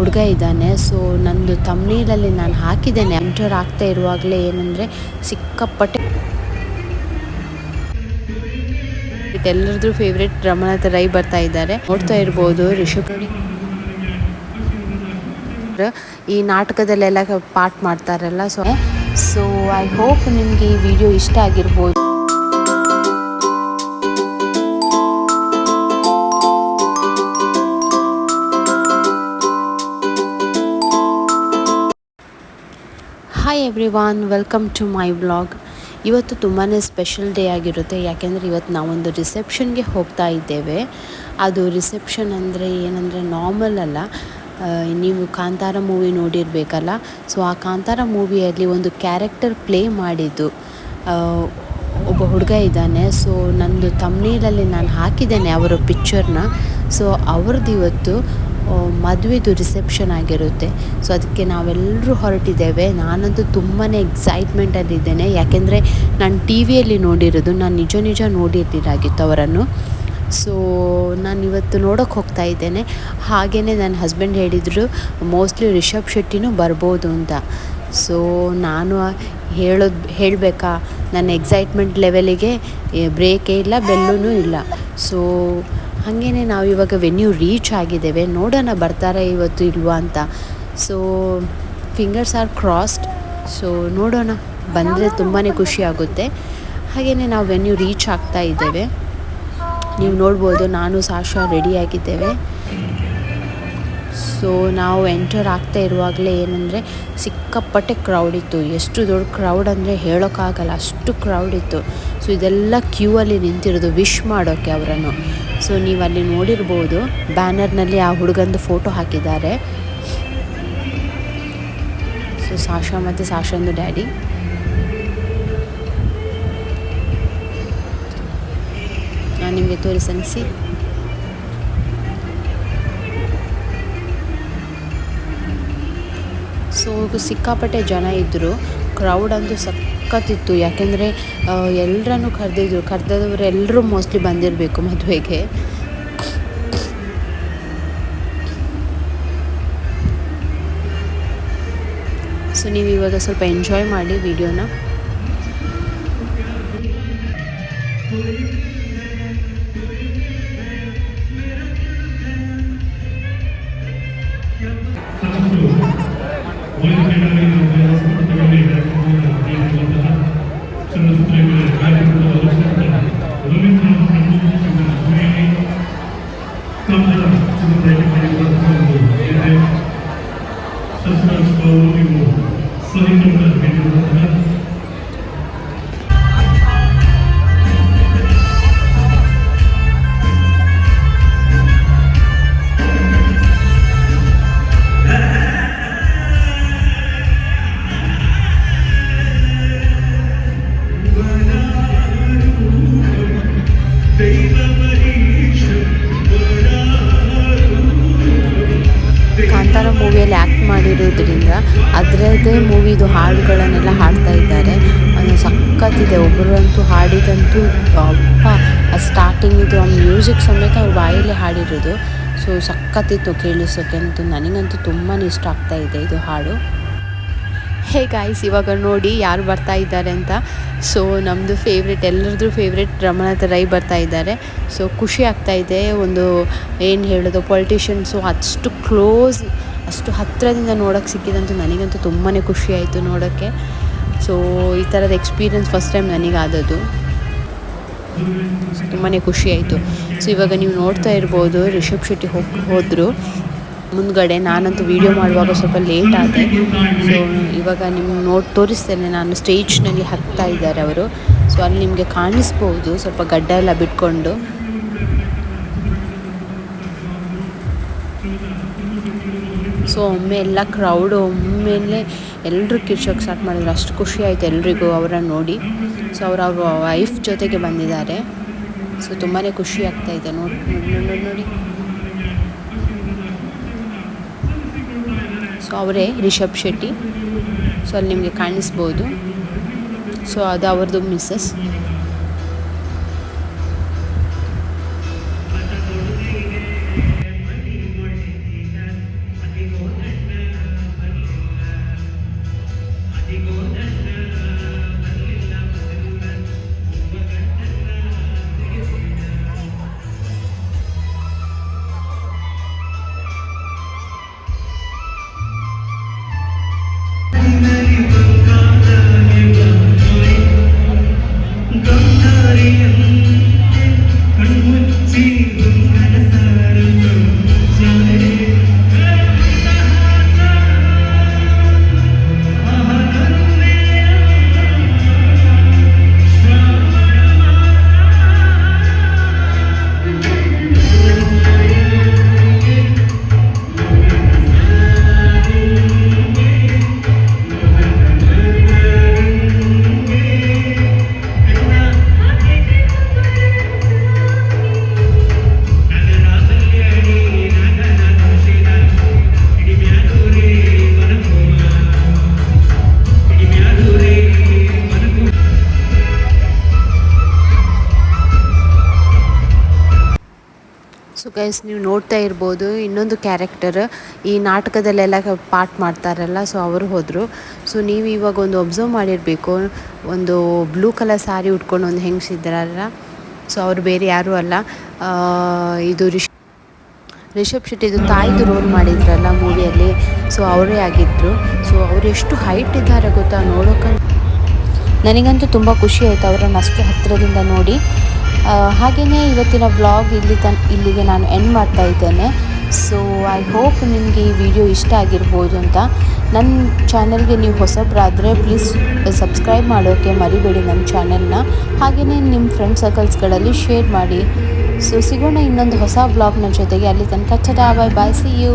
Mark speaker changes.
Speaker 1: ಹುಡುಗ ಇದ್ದಾನೆ ಸೊ ನಂದು ತಮ್ನೀಲಲ್ಲಿ ನಾನು ಹಾಕಿದ್ದೇನೆ. ಎಂಟರ್ ಆಗ್ತಾ ಇರುವಾಗಲೇ ಏನಂದರೆ ಸಿಕ್ಕಾಪಟ್ಟೆ ಎಲ್ಲರದ್ದು ಫೇವ್ರೆಟ್ ರಮನಾಥ ರೈ ಬರ್ತಾ ಇದ್ದಾರೆ. ನೋಡ್ತಾ ಇರ್ಬೋದು ರಿಷಬ್. ಈ ನಾಟಕದಲ್ಲೆಲ್ಲ ಪಾರ್ಟ್ ಮಾಡ್ತಾರಲ್ಲ ಸೊ ಸೊ ಐ ಹೋಪ್ ನಿಮಗೆ ಈ ವಿಡಿಯೋ ಇಷ್ಟ ಆಗಿರ್ಬೋದು. Hi everyone welcome to my blog ಇವತ್ತು ತುಂಬಾ ಸ್ಪೆಷಲ್ ಡೇ ಆಗಿರುತ್ತೆ, ಯಾಕೆಂದರೆ ಇವತ್ತು ನಾವೊಂದು ರಿಸೆಪ್ಷನ್ಗೆ ಹೋಗ್ತಾ ಇದ್ದೇವೆ. ಅದು ರಿಸೆಪ್ಷನ್ ಅಂದರೆ ಏನಂದರೆ ನಾರ್ಮಲ್ ಅಲ್ಲ. ನೀವು ಕಾಂತಾರ ಮೂವಿ ನೋಡಿರಬೇಕಲ್ಲ. ಸೊ ಆ ಕಾಂತಾರ ಮೂವಿಯಲ್ಲಿ ಒಂದು ಕ್ಯಾರೆಕ್ಟರ್ ಪ್ಲೇ ಮಾಡಿದ್ದು. ಒಬ್ಬ ಹುಡುಗ ಇದ್ದಾನೆ. ಸೊ ನಂದು ತಮ್ನೀಲಲ್ಲಿ ನಾನು ಹಾಕಿದ್ದೇನೆ ಅವರ ಪಿಕ್ಚರ್ನ ಸೊ ಅವ್ರದ್ದು ಇವತ್ತು ಮದುವೆದು ರಿಸೆಪ್ಷನ್ ಆಗಿರುತ್ತೆ. ಸೊ ಅದಕ್ಕೆ ನಾವೆಲ್ಲರೂ ಹೊರಟಿದ್ದೇವೆ. ನಾನಂತೂ ತುಂಬಾ ಎಕ್ಸೈಟ್ಮೆಂಟಲ್ಲಿದ್ದೇನೆ ಯಾಕೆಂದರೆ ನಾನು ಟಿ ವಿಯಲ್ಲಿ ನೋಡಿರೋದು, ನಾನು ನಿಜ ನಿಜ ನೋಡಿರ್ತಿದ್ದಾಗಿತ್ತು ಅವರನ್ನು. ಸೊ ನಾನು ಇವತ್ತು ನೋಡೋಕೆ ಹೋಗ್ತಾ ಇದ್ದೇನೆ. ಹಾಗೆಯೇ ನನ್ನ ಹಸ್ಬೆಂಡ್ ಹೇಳಿದರು ಮೋಸ್ಟ್ಲಿ ರಿಷಬ್ ಶೆಟ್ಟಿನೂ ಬರ್ಬೋದು ಅಂತ. ಸೊ ನಾನು ಹೇಳೋದು, ಹೇಳಬೇಕಾ? ನನ್ನ ಎಕ್ಸೈಟ್ಮೆಂಟ್ ಲೆವೆಲಿಗೆ ಬ್ರೇಕೇ ಇಲ್ಲ ಬೆಲ್ಲೂ ಇಲ್ಲ. ಸೊ ಹಾಗೇನೆ ನಾವು ಇವಾಗ ವೆನ್ಯೂ ರೀಚ್ ಆಗಿದ್ದೇವೆ. ನೋಡೋಣ ಬರ್ತಾರೆ ಇವತ್ತು ಇಲ್ವಾ ಅಂತ. So fingers are crossed so ನೋಡೋಣ. ಬಂದರೆ ತುಂಬಾ ಖುಷಿ ಆಗುತ್ತೆ. ಹಾಗೆಯೇ ನಾವು ವೆನ್ಯೂ ರೀಚ್ ಆಗ್ತಾ ಇದ್ದೇವೆ. ನೀವು ನೋಡ್ಬೋದು, ನಾನು, ಸಾಶಾ ರೆಡಿಯಾಗಿದ್ದೇವೆ ಸೊ ನಾವು ಎಂಟರ್ ಆಗ್ತಾ ಇರುವಾಗಲೇ ಏನಂದರೆ, ಸಿಕ್ಕಾಪಟ್ಟೆ ಕ್ರೌಡ್ ಇತ್ತು. ಎಷ್ಟು ದೊಡ್ಡ ಕ್ರೌಡ್ ಅಂದರೆ ಹೇಳೋಕ್ಕಾಗಲ್ಲ. ಅಷ್ಟು ಕ್ರೌಡ್ ಇತ್ತು. ಸೊ ಇದೆಲ್ಲ ಕ್ಯೂ ಅಲ್ಲಿ ನಿಂತಿರೋದು ವಿಶ್ ಮಾಡೋಕ್ಕೆ ಅವರನ್ನು. ಸೊ ನೀವು ಅಲ್ಲಿ ನೋಡಿರ್ಬೋದು, ಬ್ಯಾನರ್ನಲ್ಲಿ ಆ ಹುಡುಗಂದು ಫೋಟೋ ಹಾಕಿದ್ದಾರೆ. ಸೊ ಸಾಶಾ ಮತ್ತು ಸಾಶಂದು ಡ್ಯಾಡಿ. ನಾನು ನಿಮಗೆ ತೋರಿಸಿ ಸೊ. ಸಿಕ್ಕಾಪಟ್ಟೆ ಜನ ಇದ್ದರು ಕ್ರೌಡ್ ಅಂತೂ ಸಖತ್ತಿತ್ತು. ಯಾಕೆಂದರೆ ಎಲ್ಲರನ್ನು ಕರೆದಿದ್ರು ಕರೆದವರೆಲ್ಲರೂ ಮೋಸ್ಟ್ಲಿ ಬಂದಿರಬೇಕು ಮದುವೆಗೆ. ಸೊ ನೀವು ಇವಾಗ ಸ್ವಲ್ಪ ಎಂಜಾಯ್ ಮಾಡಿ ವಿಡಿಯೋನ ಕಾಂತಾರ ಮೂವಿಯಲ್ಲಿ ಆ್ಯಕ್ಟ್ ಮಾಡಿರೋದ್ರಿಂದ ಅದರದ್ದೇ ಮೂವಿದು ಹಾಡುಗಳನ್ನೆಲ್ಲ ಹಾಡ್ತಾ ಇದ್ದಾರೆ. ಸಖತ್ತಿದೆ. ಒಬ್ಬರಂತೂ ಹಾಡಿದಂತೂ ಅಪ್ಪ ಆ ಸ್ಟಾರ್ಟಿಂಗಿದು ಆ ಮ್ಯೂಸಿಕ್ ಸಮೇತ ಅವ್ರ ಬಾಯಲ್ಲಿ ಹಾಡಿರೋದು. ಸೊ ಸಖತ್ತಿತ್ತು ಕೇಳಿಸೋಕ್ಕೆ ಅಂತೂ ನನಗಂತೂ ತುಂಬಾ ಇಷ್ಟ ಆಗ್ತಾ ಇದೆ ಇದು ಹಾಡು. ಹೇ ಗಾಯ್ಸ್ ಇವಾಗ ನೋಡಿ ಯಾರು ಬರ್ತಾ ಇದ್ದಾರೆ ಅಂತ. ಸೊ ನಮ್ಮದು ಫೇವ್ರೆಟ್ ಎಲ್ಲರದ್ದು ಫೇವ್ರೆಟ್ ರಮನಾಥ ರೈ ಬರ್ತಾ ಇದ್ದಾರೆ. ಸೊ ಖುಷಿ ಆಗ್ತಾ ಇದೆ. ಒಂದು ಏನು ಹೇಳೋದು ಪೊಲಿಟಿಷಿಯನ್ಸು ಅಷ್ಟು ಕ್ಲೋಸ್ ಅಷ್ಟು ಹತ್ತಿರದಿಂದ ನೋಡೋಕ್ಕೆ ಸಿಕ್ಕಿದಂತೂ ನನಗಂತೂ ತುಂಬಾ ಖುಷಿ ಆಯಿತು ನೋಡೋಕ್ಕೆ. ಸೊ ಈ ಥರದ ಎಕ್ಸ್ಪೀರಿಯನ್ಸ್ ಫಸ್ಟ್ ಟೈಮ್ ನನಗಾದದ್ದು. ತುಂಬಾ ಖುಷಿ ಆಯಿತು. ಸೊ ಇವಾಗ ನೀವು ನೋಡ್ತಾ ಇರ್ಬೋದು, ರಿಷಬ್ ಶೆಟ್ಟಿ ಹೋಗಿ, ಹೋದರು. ಮುಂದ್ಗಡೆ ನಾನಂತೂ ವೀಡಿಯೋ ಮಾಡುವಾಗ ಸ್ವಲ್ಪ ಲೇಟ್ ಆದೆ. ಸೊ ಇವಾಗ ನಿಮ್ಗೆ ನೋಡಿ ತೋರಿಸ್ತೇನೆ. ನಾನು ಸ್ಟೇಜ್ನಲ್ಲಿ ಹತ್ತಾ ಇದ್ದಾರೆ ಅವರು. ಸೊ ಅಲ್ಲಿ ನಿಮಗೆ ಕಾಣಿಸ್ಬೋದು. ಸ್ವಲ್ಪ ಗಡ್ಡ ಎಲ್ಲ ಬಿಟ್ಕೊಂಡು. ಸೊ ಒಮ್ಮೆ ಎಲ್ಲ ಕ್ರೌಡು ಒಮ್ಮೆಲೆ ಎಲ್ಲರೂ ಕಿರ್ಚೋಕ್ಕೆ ಸ್ಟಾರ್ಟ್ ಮಾಡಿದ್ರು. ಅಷ್ಟು ಖುಷಿ ಆಯಿತು ಎಲ್ರಿಗೂ ಅವರನ್ನು ನೋಡಿ. ಸೊ ಅವ್ರು ಅವರು ವೈಫ್ ಜೊತೆಗೆ ಬಂದಿದ್ದಾರೆ. ಸೊ ತುಂಬಾ ಖುಷಿ ಆಗ್ತಾ ಇದೆ. ನೋಡಿ ನೋಡಿ ನೋಡಿ ನೋಡಿ. ಸೊ ಅವರೇ ರಿಷಬ್ ಶೆಟ್ಟಿ. ಸೊ ಅಲ್ಲಿ ನಿಮಗೆ ಕಾಣಿಸ್ಬೋದು. ಸೊ ಅದು ಅವ್ರದ್ದು ಮಿಸ್ಸಸ್ ಗೈಸ್ ನೀವು ನೋಡ್ತಾ ಇರ್ಬೋದು, ಇನ್ನೊಂದು ಕ್ಯಾರೆಕ್ಟರ್ ಈ ನಾಟಕದಲ್ಲೆಲ್ಲ ಪಾರ್ಟ್ ಮಾಡ್ತಾರಲ್ಲ ಸೊ ಅವರು ಹೋದರು. ಸೊ ನೀವು ಇವಾಗ ಒಂದು ಒಬ್ಸರ್ವ್ ಮಾಡಿರಬೇಕು, ಒಂದು ಬ್ಲೂ ಕಲರ್ ಸ್ಯಾರಿ ಉಟ್ಕೊಂಡು ಒಂದು ಹೆಂಗಸಿದ್ದಾರಲ್ಲ ಸೊ ಅವರು ಬೇರೆ ಯಾರೂ ಅಲ್ಲ. ಇದು ರಿಷ್, ರಿಷಬ್ ಶೆಟ್ಟಿದು ತಾಯಿದು ರೋಲ್ ಮಾಡಿದ್ರಲ್ಲ ಮೂವಿಯಲ್ಲಿ ಸೊ ಅವರೇ ಆಗಿದ್ದರು ಸೊ ಅವರು ಎಷ್ಟು ಹೈಟ್ ಇದ್ದಾರೆ ಗೊತ್ತಾ ನೋಡೋಕೆ ನನಗಂತೂ ತುಂಬ ಖುಷಿ ಆಯಿತು, ಅವರನ್ನು ಅಷ್ಟು ಹತ್ತಿರದಿಂದ ನೋಡಿ. ಹಾಗೆಯೇ ಇವತ್ತಿನ ವ್ಲಾಗ್ ಇಲ್ಲಿ ತನ್, ಇಲ್ಲಿಗೆ ನಾನು ಎಂಡ್ ಮಾಡ್ತಾ ಇದ್ದೇನೆ. ಸೊ ಐ ಹೋಪ್ ನಿಮಗೆ ಈ ವಿಡಿಯೋ ಇಷ್ಟ ಆಗಿರ್ಬೋದು ಅಂತ. ನನ್ನ ಚಾನಲ್ಗೆ ನೀವು ಹೊಸಬ್ರಾದರೆ ಪ್ಲೀಸ್ ಸಬ್ಸ್ಕ್ರೈಬ್ ಮಾಡೋಕ್ಕೆ ಮರಿಬೇಡಿ ನನ್ನ ಚಾನೆಲ್ನ ಹಾಗೆಯೇ ನಿಮ್ಮ ಫ್ರೆಂಡ್ ಸರ್ಕಲ್ಸ್ಗಳಲ್ಲಿ ಶೇರ್ ಮಾಡಿ. ಸೊ ಸಿಗೋಣ ಇನ್ನೊಂದು ಹೊಸ ವ್ಲಾಗ್ನ ಜೊತೆಗೆ. ಅಲ್ಲಿ ತನಕ ಚಟಾ ಬಾಯ್ ಬಾಯ್ ಸಿ ಯು